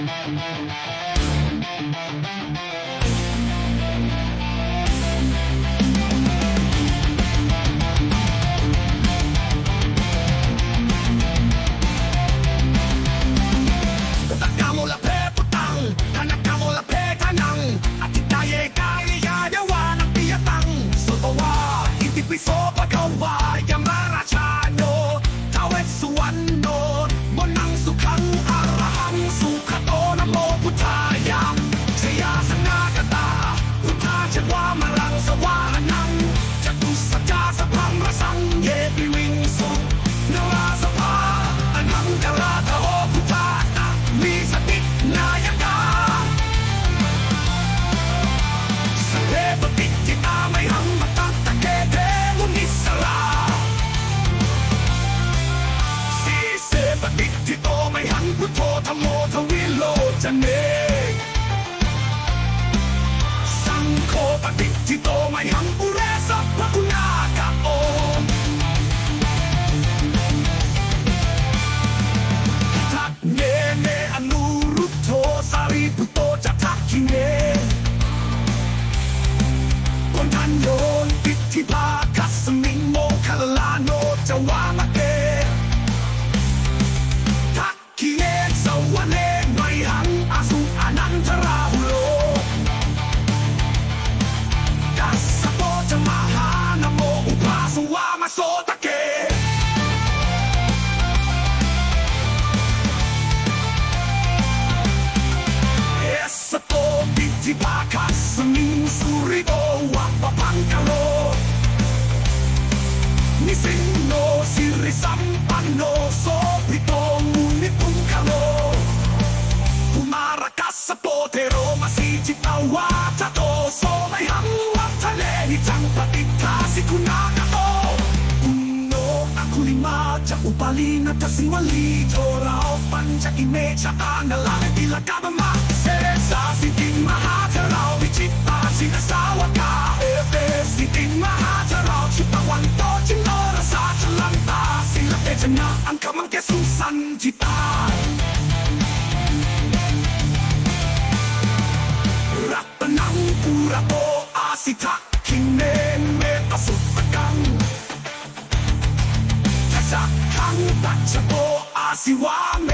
Tacamo la pe putang, dito may hangure Si bakas sa minusuri o wapapangkalo Ni Sino, si Rizampano, so pito ngunit kalo Pumarakas sa potero, masigit na wata to So may hangwang taleni, tiyang patigtasi kunaka to Uno, ako lima, tiyak upalina, tasinwali Tora, opan, tiyak ime, tiyak ang nalang, ilagabang ชนะอังกามังแกสุสันจิตารัตนังปุระโปอาสิทะคิงเนนเมตสุตกังทัศคังตัชโปอาสิวาเม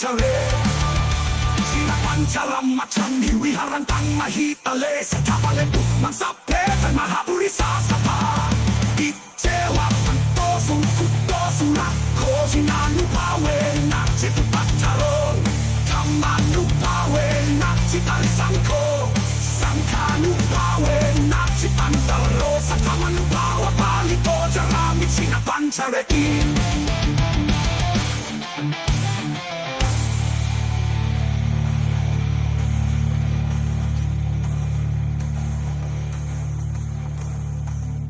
ชะลศิลปัญชลัมมัชันดีวิหารันตังมหิตเลสถาปเลตุมังสัพเพสันมหาปุริสาสภาอิเจวะมันโตสุขุโตสุระโคจินานุภาเวนักจิตุปัจจารนธรรมานุภาเวนักจิตันสังโคสังขานุภาเวนักจิตันตโรสัทธามนุภาวะปาลิโตจารามิชินปัญชเรกี